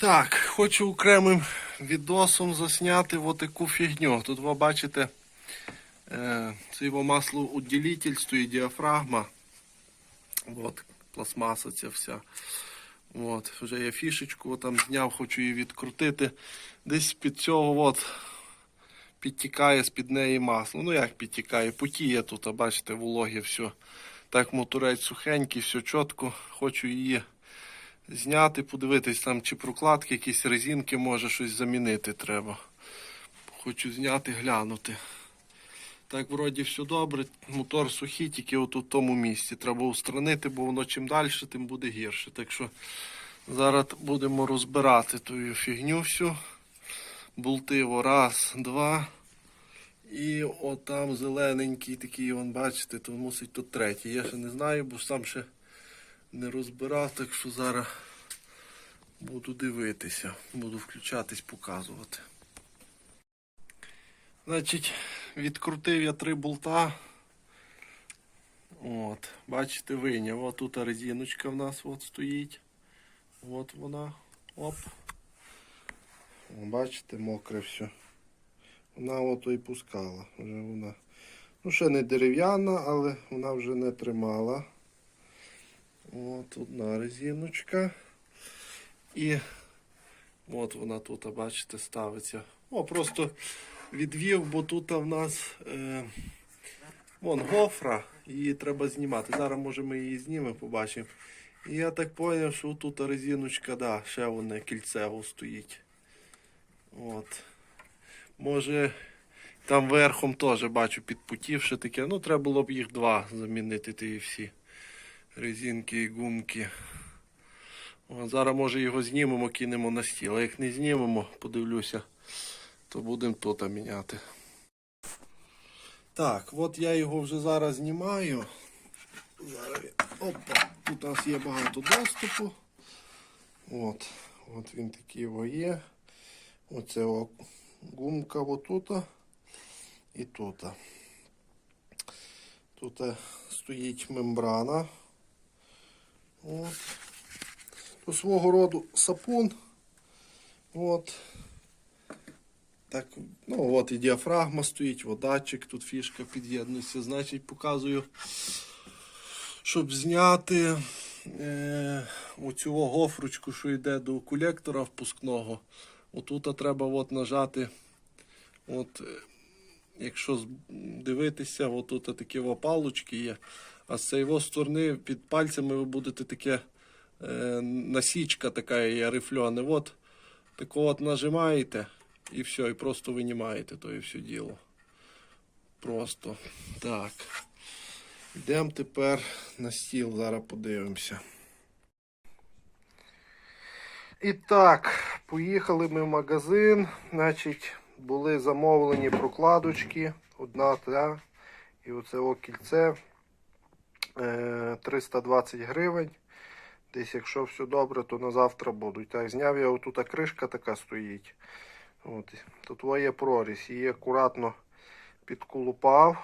Так, хочу окремим відосом засняти отаку фігню. Тут ви бачите, е, це його маслоуділитель, стоїть діафрагма. От, пластмаса ця вся. От, вже я фішечку там зняв, хочу її відкрутити. Десь під цього от підтікає з-під неї масло. Ну як підтікає? Потіє тут, а бачите, вологе все. Так моторець сухенький, все чітко. Хочу її зняти, подивитись там, чи прокладки, якісь резинки, може щось замінити треба. Хочу зняти, глянути. Так, вроді все добре, мотор сухий, тільки от у тому місці. Треба устранити, бо воно чим далі, тим буде гірше. Так що зараз будемо розбирати ту фігню всю. Болтиво, раз, два. І отам зелененький такий, вон, бачите, то мусить тут третій. Я ще не знаю, бо сам ще не розбирав, так що зараз буду дивитися, буду включатись, показувати. Значить, відкрутив я три болта. От, бачите, виняв. От тут резиночка в нас от стоїть. От вона. Оп. Бачите, мокре все. Вона ото і пускала. Вже вона. Ну, ще не дерев'яна, але вона вже не тримала. От одна резиночка. І от вона тут, бачите, ставиться. О, просто відвів, бо тут в нас е, вон гофра, її треба знімати. Зараз може ми її знімемо, побачимо. І я так зрозумів, що тут резиночка, да, ще воно кільце стоїть. От. Може, там верхом теж бачу підпутівши таке. Ну, треба було б їх два замінити, ті всі резинки і гумки. Зараз, може, його знімемо, кинемо на стіл. А як не знімемо, подивлюся, то будемо тут міняти. Так, от я його вже зараз знімаю. Зараз Опа, тут у нас є багато доступу. От, от він такий його є. Оце о, гумка отут і тут. Тут е, стоїть мембрана. От. Тут свого роду сапун. От. Так, ну от і діафрагма стоїть, водатчик, тут фішка під'єднується. Значить, показую, щоб зняти е, оцю гофрочку, що йде до колектора впускного. Отут треба от нажати. От, е, якщо дивитися, отут такі палочки є. А з цієї сторони під пальцями ви будете таке насічка така є рифльоне. От тако от нажимаєте і все, і просто винімаєте то і все діло. Просто так. Йдемо тепер на стіл, зараз подивимося. І так, поїхали ми в магазин. Значить, були замовлені прокладочки. Одна та і оце о кільце е, 320 гривень. Десь, якщо все добре, то на завтра будуть. Так, зняв я отут кришка така стоїть. От, тут є прорізь. Її акуратно підколупав.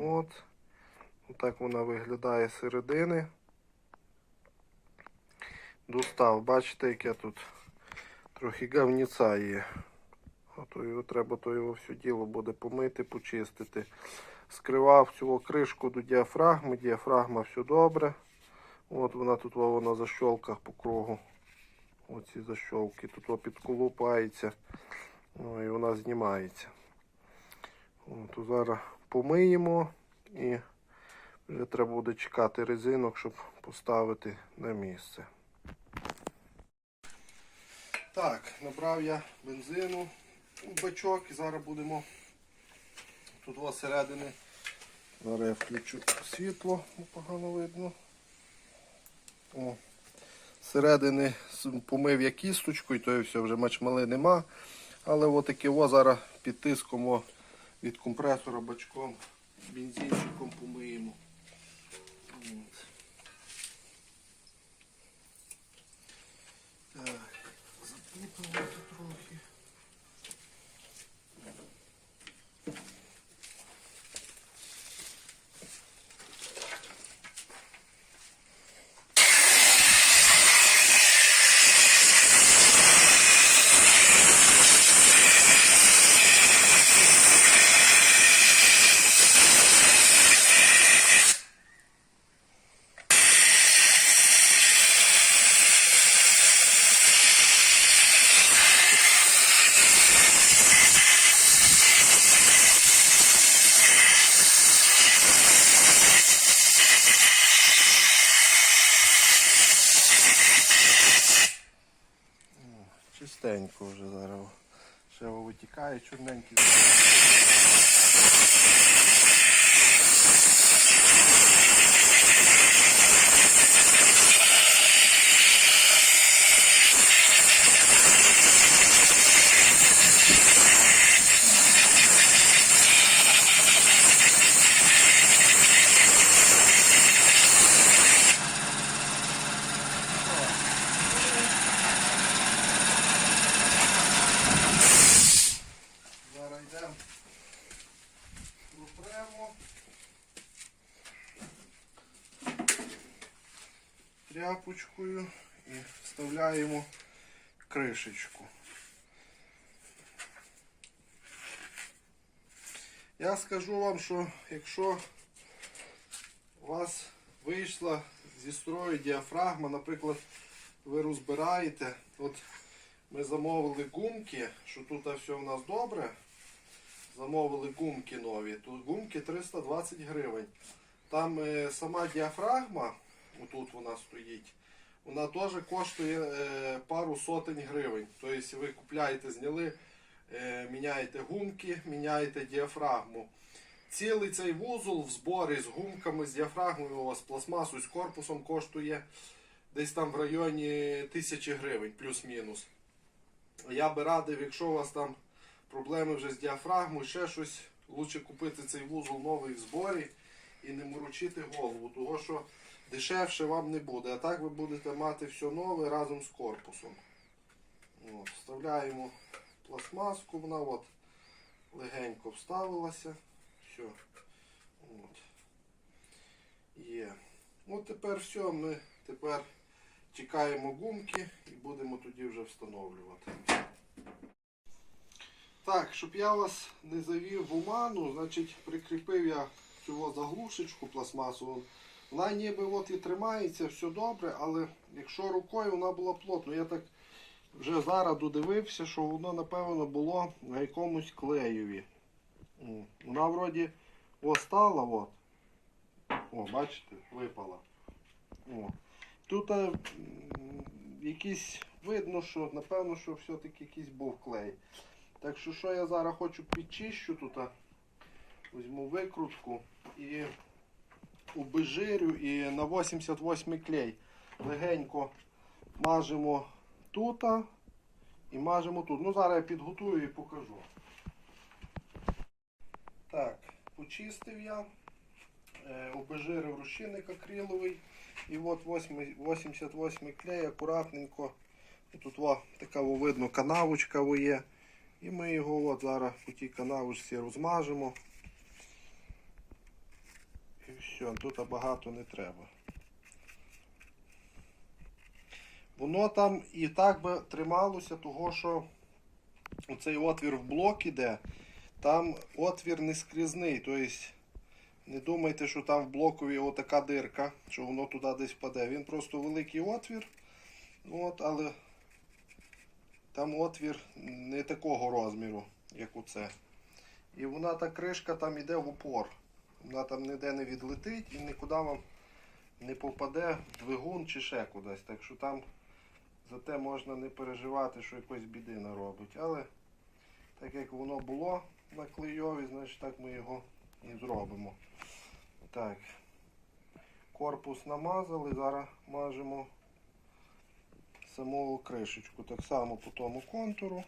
От. Отак вона виглядає з середини. Достав. Бачите, яке тут трохи гавніця є. А його треба, то його все діло буде помити, почистити. Скривав цю кришку до діафрагми. Діафрагма все добре. От вона тут во, вона защолках по кругу. Оці защолки. Тут підколупається. Ну, і вона знімається. От, зараз помиємо і вже треба буде чекати резинок, щоб поставити на місце. Так, набрав я бензину у бачок і зараз будемо тут ось середини. Зараз я включу світло, погано видно. О. Середини помив я кісточкою, то і все, вже мачмали нема. Але отаке о зараз під від компресора бачком, бензинчиком помиємо. Чистенько вже зараз. Ще витікає чорненький. Зараз йдемо пропремо. Тряпочкою і вставляємо кришечку. Я скажу вам, що якщо у вас вийшла зі строю діафрагма, наприклад, ви розбираєте, от ми замовили гумки, що тут все у нас добре. Замовили гумки нові. Тут гумки 320 гривень. Там е, сама діафрагма, отут вона стоїть, вона теж коштує е, пару сотень гривень. Тобто ви купляєте, зняли, е, міняєте гумки, міняєте діафрагму. Цілий цей вузол в зборі з гумками, з діафрагмою, у з пластмасою, з корпусом коштує десь там в районі тисячі гривень, плюс-мінус. Я би радив, якщо у вас там проблеми вже з діафрагмою, ще щось, лучше купити цей вузол новий в зборі і не морочити голову, тому що дешевше вам не буде. А так ви будете мати все нове разом з корпусом. От, вставляємо пластмаску, вона от легенько вставилася. Все. От. Є. От тепер все, ми тепер чекаємо гумки і будемо тоді вже встановлювати. Так, щоб я вас не завів в оману, значить прикріпив я цю заглушечку пластмасову. Вона ніби от і тримається, все добре, але якщо рукою вона була плотно, я так вже зараз додивився, що воно напевно було на якомусь клеєві. Вона вроді остала, от. О, бачите, випала. О. Тут е, м, якийсь видно, що напевно, що все-таки якийсь був клей. Так що що я зараз хочу підчищу тут. а, Візьму викрутку і обезжирю і на 88 клей. Легенько мажемо тут і мажемо тут. Ну зараз я підготую і покажу. Так, почистив я, е, обезжирив розчинник акриловий. І от 88 клей акуратненько. Тут о, така о, видно канавочка о, є. І ми його от зараз по тій канавочці розмажемо. Все, тут багато не треба. Воно там і так би трималося, того що оцей отвір в блок іде, там отвір не скрізний. Тобто не думайте, що там в блокові отака дирка, що воно туди десь впаде. Він просто великий отвір. От, але там отвір не такого розміру, як оце. І вона та кришка там йде в упор. Вона там ніде не відлетить і нікуди вам не попаде в двигун чи ще кудись. Так що там за те можна не переживати, що якось біди наробить. Але так як воно було на клейові, значить так ми його і зробимо. Так. Корпус намазали, зараз мажемо саму кришечку. Так само по тому контуру.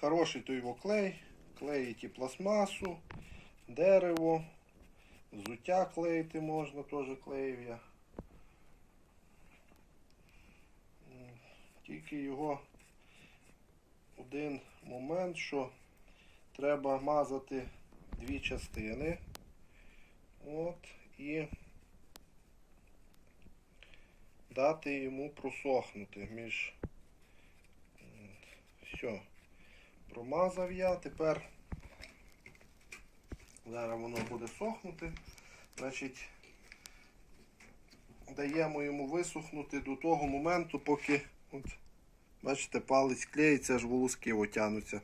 Хороший той його клей. Клеїть і пластмасу, дерево, взуття клеїти можна, теж клеїв я. Тільки його один момент, що треба мазати дві частини. От, і дати йому просохнути між. Все. Промазав я. Тепер зараз воно буде сохнути. Значить, даємо йому висохнути до того моменту, поки от, бачите, палець клеїться, аж волоски отягнуться.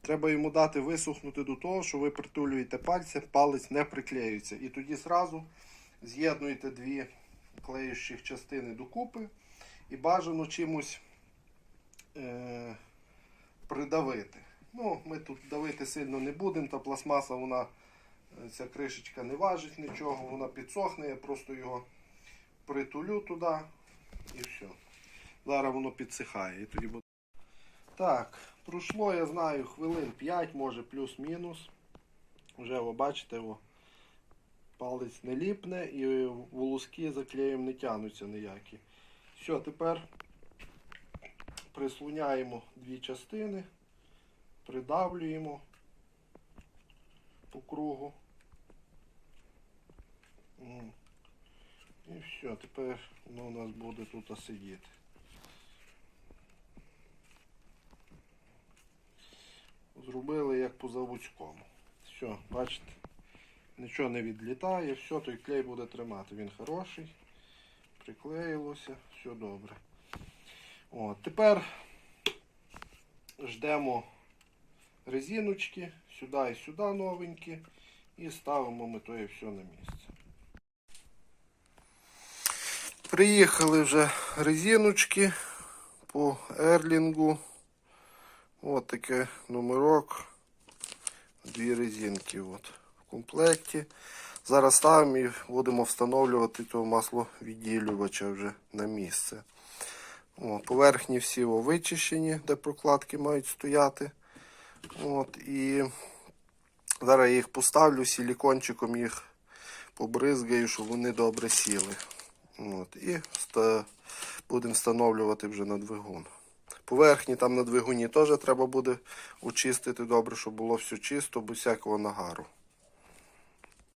Треба йому дати висохнути до того, що ви притулюєте пальці, палець не приклеюється. І тоді зразу з'єднуєте дві клеючі частини докупи і бажано чимось е, придавити. Ну, ми тут давити сильно не будемо, та пластмаса, вона, е, ця кришечка не важить нічого, вона підсохне, я просто його притулю туди і все. Зараз воно підсихає і тоді. Так, пройшло, я знаю, хвилин 5, може плюс-мінус. Вже ви бачите, о, палець не ліпне і волоски за клеєм не тянуться ніякі. Все, тепер прислоняємо дві частини, придавлюємо по кругу. І все, тепер воно у нас буде тут сидіти. Зробили як по заводському. Все, бачите, нічого не відлітає, все, той клей буде тримати. Він хороший, приклеїлося, все добре. От, тепер ждемо резиночки, сюди і сюди новенькі, і ставимо ми то і все на місце. Приїхали вже резиночки по ерлінгу. От таке номерок. Дві резинки от, в комплекті. Зараз ставимо і будемо встановлювати того масловідділювача вже на місце. О, поверхні всі вичищені, де прокладки мають стояти. От, і зараз я їх поставлю, силікончиком їх побризгаю, щоб вони добре сіли. От, і будемо встановлювати вже на двигун. Поверхні там на двигуні теж треба буде очистити добре, щоб було все чисто, без всякого нагару.